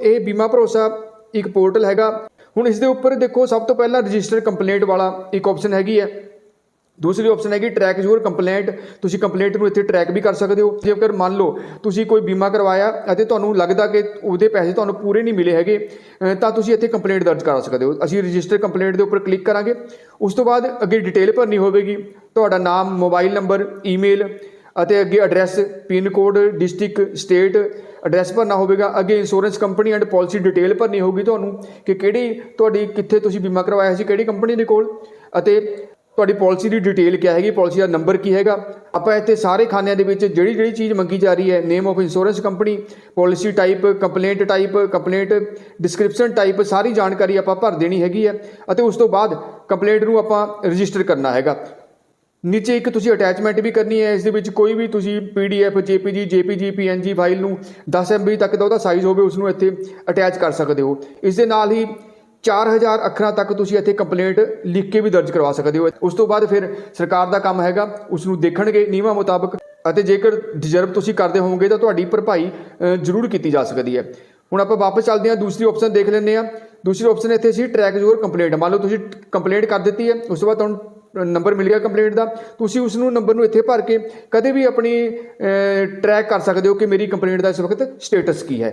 ਇਹ ਬੀਮਾ ਭਰੋਸਾ ਇੱਕ ਪੋਰਟਲ ਹੈਗਾ। ਹੁਣ ਇਸ ਦੇ ਉੱਪਰ ਦੇਖੋ, ਸਭ ਤੋਂ ਪਹਿਲਾਂ ਰਜਿਸਟਰ ਕੰਪਲੇਂਟ ਵਾਲਾ ਇੱਕ ਆਪਸ਼ਨ ਹੈਗੀ ਹੈ। ਦੂਸਰੀ ਆਪਸ਼ਨ ਹੈਗੀ ਟਰੈਕ ਯੂਰ ਕੰਪਲੇਂਟ ਤੁਸੀਂ ਕੰਪਲੇਂਟ ਨੂੰ ਇੱਥੇ ਟਰੈਕ ਵੀ ਕਰ ਸਕਦੇ ਹੋ। ਜੇਕਰ ਮੰਨ ਲਓ ਤੁਸੀਂ ਕੋਈ ਬੀਮਾ ਕਰਵਾਇਆ ਅਤੇ ਤੁਹਾਨੂੰ ਲੱਗਦਾ ਕਿ ਉਹਦੇ ਪੈਸੇ ਤੁਹਾਨੂੰ ਪੂਰੇ ਨਹੀਂ ਮਿਲੇ ਹੈਗੇ ਤਾਂ ਤੁਸੀਂ ਇੱਥੇ ਕੰਪਲੇਂਟ ਦਰਜ ਕਰਾ ਸਕਦੇ ਹੋ। ਅਸੀਂ ਰਜਿਸਟਰ ਕੰਪਲੇਂਟ ਦੇ ਉੱਪਰ ਕਲਿੱਕ ਕਰਾਂਗੇ। ਉਸ ਤੋਂ ਬਾਅਦ ਅੱਗੇ ਡਿਟੇਲ ਭਰਨੀ ਹੋਵੇਗੀ। ਤੁਹਾਡਾ ਨਾਮ ਮੋਬਾਈਲ ਨੰਬਰ ਈਮੇਲ ਅਤੇ ਅੱਗੇ address pin code district state address ਭਰਨਾ ਹੋਵੇਗਾ। ਅੱਗੇ insurance company and policy detail ਭਰਨੀ ਹੋਊਗੀ ਤੁਹਾਨੂੰ ਕਿ ਕਿਹੜੀ ਤੁਹਾਡੀ ਕਿੱਥੇ ਤੁਸੀਂ ਬੀਮਾ ਕਰਵਾਇਆ ਸੀ, ਕਿਹੜੀ ਕੰਪਨੀ ਦੇ ਕੋਲ ਅਤੇ ਤੁਹਾਡੀ ਪਾਲਿਸੀ ਦੀ ਡਿਟੇਲ ਕੀ ਹੈਗੀ ਪਾਲਿਸੀ ਦਾ ਨੰਬਰ ਕੀ ਹੈਗਾ। ਆਪਾਂ ਇੱਥੇ ਸਾਰੇ ਖਾਨਿਆਂ ਦੇ ਵਿੱਚ ਜਿਹੜੀ ਜਿਹੜੀ ਚੀਜ਼ ਮੰਗੀ ਜਾ ਰਹੀ ਹੈ name of insurance company policy type complaint type complaint description type ਸਾਰੀ ਜਾਣਕਾਰੀ ਆਪਾਂ ਭਰ ਦੇਣੀ ਹੈਗੀ ਹੈ ਅਤੇ ਉਸ ਤੋਂ ਬਾਅਦ ਕੰਪਲੇਂਟ ਨੂੰ ਆਪਾਂ ਰਜਿਸਟਰ ਕਰਨਾ ਹੈਗਾ। ਨੀਚੇ ਇੱਕ ਤੁਸੀਂ ਅਟੈਚਮੈਂਟ ਵੀ ਕਰਨੀ ਹੈ, ਇਸ ਦੇ ਵਿੱਚ ਕੋਈ ਵੀ ਤੁਸੀਂ PDF JPG JPG PNG file ਨੂੰ 10 MB ਤੱਕ ਦਾ ਉਹਦਾ ਸਾਈਜ਼ ਹੋਵੇ ਉਸ ਨੂੰ ਇੱਥੇ ਅਟੈਚ ਕਰ ਸਕਦੇ ਹੋ। ਇਸ ਦੇ ਨਾਲ ਹੀ 4000 ਅੱਖਰਾਂ ਤੱਕ ਤੁਸੀਂ ਇੱਥੇ ਕੰਪਲੇਂਟ ਲਿਖ ਕੇ ਵੀ ਦਰਜ ਕਰਵਾ ਸਕਦੇ ਹੋ। ਉਸ ਤੋਂ ਬਾਅਦ ਫਿਰ ਸਰਕਾਰ ਦਾ ਕੰਮ ਹੈਗਾ ਉਸ ਨੂੰ ਦੇਖਣਗੇ ਨਿਯਮਾਂ ਮੁਤਾਬਕ ਅਤੇ ਜੇਕਰ ਡਿਜ਼ਰਵ ਤੁਸੀਂ ਕਰਦੇ ਹੋਵੋਗੇ ਤਾਂ ਤੁਹਾਡੀ ਭਰਪਾਈ ਜ਼ਰੂਰ ਕੀਤੀ ਜਾ ਸਕਦੀ ਹੈ। ਹੁਣ ਆਪਾਂ ਵਾਪਸ ਚੱਲਦੇ ਹਾਂ, ਦੂਸਰੀ ਆਪਸ਼ਨ ਦੇਖ ਲੈਂਦੇ ਹਾਂ। ਦੂਸਰੀ ਆਪਸ਼ਨ ਇੱਥੇ ਸੀ ਟਰੈਕ ਜ਼ੋਰ ਕੰਪਲੇਂਟ ਮੰਨ ਲਓ ਤੁਸੀਂ ਕੰਪਲੇਂਟ ਕਰ ਦਿੱਤੀ ਹੈ, ਉਸ ਤੋਂ ਬਾਅਦ ਤੁਹਾਨੂੰ ਨੰਬਰ ਮਿਲ ਕੰਪਲੇਂਟ ਦਾ, ਤੁਸੀਂ ਉਸ ਨੂੰ ਨੰਬਰ ਨੂੰ ਇੱਥੇ ਭਰ ਕੇ ਕਦੇ ਵੀ ਆਪਣੀ ਟਰੈਕ ਕਰ ਸਕਦੇ ਹੋ ਕਿ ਮੇਰੀ ਕੰਪਲੇਂਟ ਦਾ ਇਸ ਵਕਤ ਸਟੇਟਸ ਕੀ ਹੈ।